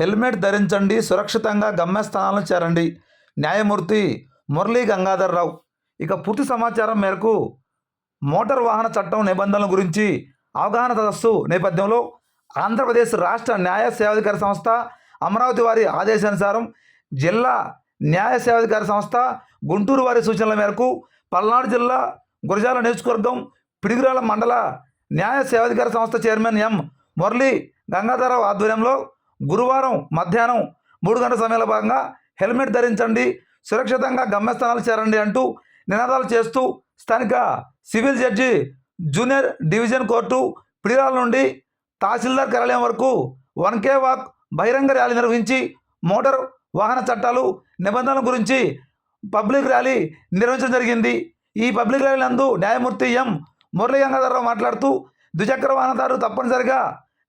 Helmet ధరించండి సురక్షితంగా గమ్యస్థానాలను చేరండి. న్యాయమూర్తి మురళీ గంగాధర్రావు. ఇక పూర్తి సమాచారం మేరకు మోటార్ వాహన చట్టం నిబంధనల గురించి అవగాహన సదస్సు నేపథ్యంలో ఆంధ్రప్రదేశ్ రాష్ట్ర న్యాయ సేవాధికార సంస్థ అమరావతి వారి ఆదేశానుసారం జిల్లా న్యాయ సేవాధికార సంస్థ గుంటూరు వారి సూచనల మేరకు పల్నాడు జిల్లా గురజాల నియోజకవర్గం పిడిగురాల మండల న్యాయ సేవాధికార సంస్థ చైర్మన్ ఎం మురళీ గంగాధరరావు ఆధ్వర్యంలో గురువారం మధ్యాహ్నం మూడు గంటల సమయంలో భాగంగా హెల్మెట్ ధరించండి సురక్షితంగా గమ్యస్థానాలు చేరండి అంటూ నినాదాలు చేస్తూ స్థానిక civil judge junior division court Pidirala నుండి తహసీల్దార్ కార్యాలయం వరకు వన్ కే వాక్ బహిరంగ ర్యాలీ నిర్వహించి మోటార్ వాహన చట్టాలు నిబంధనల గురించి పబ్లిక్ ర్యాలీ నిర్వహించడం జరిగింది. ఈ పబ్లిక్ ర్యాలీ నందు న్యాయమూర్తి ఎం మురళీ గంగాధరరావు మాట్లాడుతూ ద్విచక్ర వాహనదారులు తప్పనిసరిగా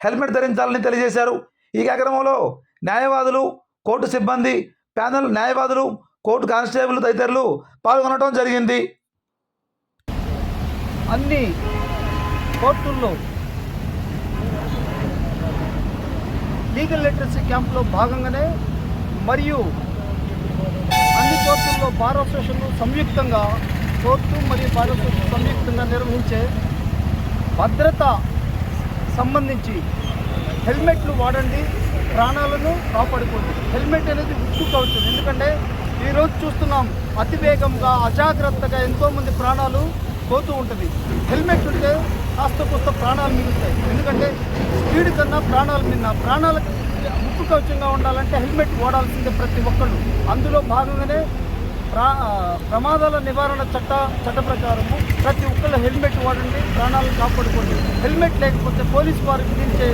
హెల్మెట్ ధరించాలని తెలియజేశారు. ఈ కార్యక్రమంలో న్యాయవాదులు కోర్టు సిబ్బంది ప్యానల్ న్యాయవాదులు కోర్టు కానిస్టేబుల్ తదితరులు పాల్గొనడం జరిగింది. అన్ని కోర్టుల్లో లీగల్ లిటరసీ క్యాంప్లో భాగంగానే మరియు అన్ని కోర్టుల్లో బార్ అసోసియేషన్లు సంయుక్తంగా కోర్టు మరియు బార్ అసోసియేషన్ సంయుక్తంగా నిర్వహించే భద్రత సంబంధించి హెల్మెట్లు వాడండి ప్రాణాలను కాపాడుకోండి. హెల్మెట్ అనేది ఉక్కు కవచం. ఎందుకంటే ఈరోజు చూస్తున్నాం అతివేగంగా అజాగ్రత్తగా ఎంతోమంది ప్రాణాలు పోతూ ఉంటుంది. హెల్మెట్ ఉంటే కాస్త కొత్త ప్రాణాలు మిగులుతాయి. ఎందుకంటే స్పీడ్ కన్నా ప్రాణాలు మిన్న ప్రాణాలకు ముక్కు కవచంగా ఉండాలంటే హెల్మెట్ వాడాల్సిందే ప్రతి ఒక్కళ్ళు. అందులో భాగంగానే ప్రా ప్రమాదాల నివారణ చట్ట చట్ట ప్రకారము ప్రతి ఒక్కళ్ళు హెల్మెట్ వాడండి ప్రాణాలను కాపాడుకోండి. హెల్మెట్ లేకపోతే పోలీసు వారికి విధించే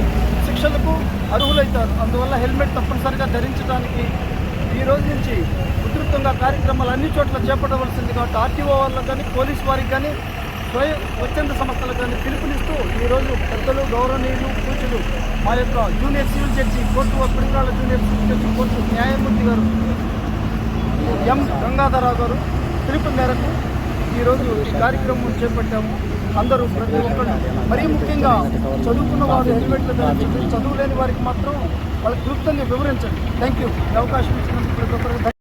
శిక్షలకు అర్హులవుతారు అందువల్ల హెల్మెట్ తప్పనిసరిగా ధరించడానికి ఈ రోజు నుంచి ఉధృతంగా కార్యక్రమాలు అన్ని చోట్ల చేపట్టవలసింది కాబట్టి ఆర్టీఓ వాళ్ళకి కానీ పోలీస్ వారికి కానీ స్వయం స్వచ్ఛంద సంస్థలకు కానీ పిలుపునిస్తూ ఈరోజు పెద్దలు గౌరవనీయులు పూజలు మా యొక్క జూనియర్ సివిల్ జడ్జి కోర్టు పిల్లల జూనియర్ సివిల్ జడ్జి కోర్టు న్యాయమూర్తి గారు ఎం గంగాధరరావు గారు పిలుపు మేరకు ఈరోజు ఈ కార్యక్రమం చేపట్టాము. అందరూ ప్రతి ఒక్కరు మరీ ముఖ్యంగా చదువుకున్న వారు హెల్మెట్లు ధరించండి చదువు లేని వారికి మాత్రం వాళ్ళకి క్లుప్తంగా వివరించండి. థ్యాంక్ యూ అవకాశం ఇచ్చినందుకు ప్రతి ఒక్కరికి